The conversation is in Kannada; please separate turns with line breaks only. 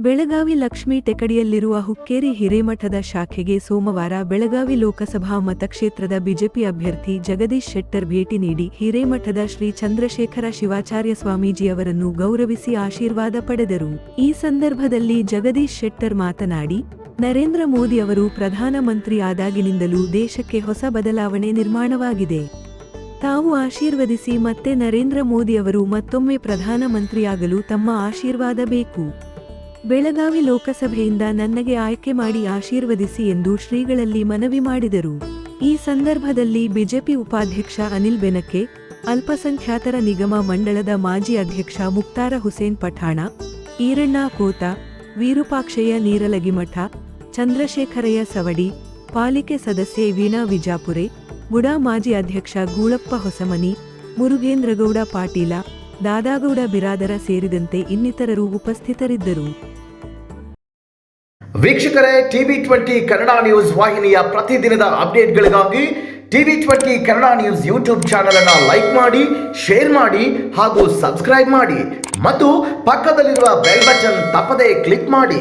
ಬೆಳಗಾವಿ ಲಕ್ಷ್ಮೀ ಟೆಕಡಿಯಲ್ಲಿರುವ ಹುಕ್ಕೇರಿ ಹಿರೇಮಠದ ಶಾಖೆಗೆ ಸೋಮವಾರ ಬೆಳಗಾವಿ ಲೋಕಸಭಾ ಮತಕ್ಷೇತ್ರದ ಬಿಜೆಪಿ ಅಭ್ಯರ್ಥಿ ಜಗದೀಶ್ ಶೆಟ್ಟರ್ ಭೇಟಿ ನೀಡಿ ಹಿರೇಮಠದ ಶ್ರೀ ಚಂದ್ರಶೇಖರ ಶಿವಾಚಾರ್ಯ ಸ್ವಾಮೀಜಿಯವರನ್ನು ಗೌರವಿಸಿ ಆಶೀರ್ವಾದ ಪಡೆದರು. ಈ ಸಂದರ್ಭದಲ್ಲಿ ಜಗದೀಶ್ ಶೆಟ್ಟರ್ ಮಾತನಾಡಿ, ನರೇಂದ್ರ ಮೋದಿ ಅವರು ಪ್ರಧಾನಮಂತ್ರಿ ಆದಾಗಿನಿಂದಲೂ ದೇಶಕ್ಕೆ ಹೊಸ ಬದಲಾವಣೆ ನಿರ್ಮಾಣವಾಗಿದೆ. ತಾವು ಆಶೀರ್ವದಿಸಿ ಮತ್ತೆ ನರೇಂದ್ರ ಮೋದಿ ಅವರು ಮತ್ತೊಮ್ಮೆ ಪ್ರಧಾನಮಂತ್ರಿಯಾಗಲು ತಮ್ಮ ಆಶೀರ್ವಾದ ಬೇಕು. ಬೆಳಗಾವಿ ಲೋಕಸಭೆಯಿಂದ ನನಗೆ ಆಯ್ಕೆ ಮಾಡಿ ಆಶೀರ್ವದಿಸಿ ಎಂದು ಶ್ರೀಗಳಲ್ಲಿ ಮನವಿ ಮಾಡಿದರು. ಈ ಸಂದರ್ಭದಲ್ಲಿ ಬಿಜೆಪಿ ಉಪಾಧ್ಯಕ್ಷ ಅನಿಲ್ ಬೆನಕೆ, ಅಲ್ಪಸಂಖ್ಯಾತರ ನಿಗಮ ಮಂಡಳದ ಮಾಜಿ ಅಧ್ಯಕ್ಷ ಮುಕ್ತಾರ ಹುಸೇನ್ ಪಠಾಣ, ಈರಣ್ಣ ಕೋತ, ವಿರೂಪಾಕ್ಷಯ್ಯ ನೀರಲಗಿಮಠ, ಚಂದ್ರಶೇಖರಯ್ಯ ಸವಡಿ, ಪಾಲಿಕೆ ಸದಸ್ಯೆ ವೀಣಾ ವಿಜಾಪುರೆ, ಬುಡಾ ಮಾಜಿ ಅಧ್ಯಕ್ಷ ಗೂಳಪ್ಪ ಹೊಸಮನಿ, ಮುರುಗೇಂದ್ರಗೌಡ ಪಾಟೀಲ ದಾದಾಗೌಡ ಬಿರಾದರ ಸೇರಿದಂತೆ ಇನ್ನಿತರರು ಉಪಸ್ಥಿತರಿದ್ದರು.
ವೀಕ್ಷಕರೇ, ಟಿವಿ ಟ್ವೆಂಟಿ ಕನ್ನಡ ನ್ಯೂಸ್ ವಾಹಿನಿಯ ಪ್ರತಿದಿನದ ಅಪ್ಡೇಟ್ಗಳಿಗಾಗಿ TV twenty Kannada news YouTube channel ಅನ್ನು ಲೈಕ್ ಮಾಡಿ, ಶೇರ್ ಮಾಡಿ ಹಾಗೂ ಸಬ್ಸ್ಕ್ರೈಬ್ ಮಾಡಿ. ಮತ್ತು ಪಕ್ಕದಲ್ಲಿರುವ ಬೆಲ್ ಬಟನ್ ತಪ್ಪದೇ ಕ್ಲಿಕ್ ಮಾಡಿ.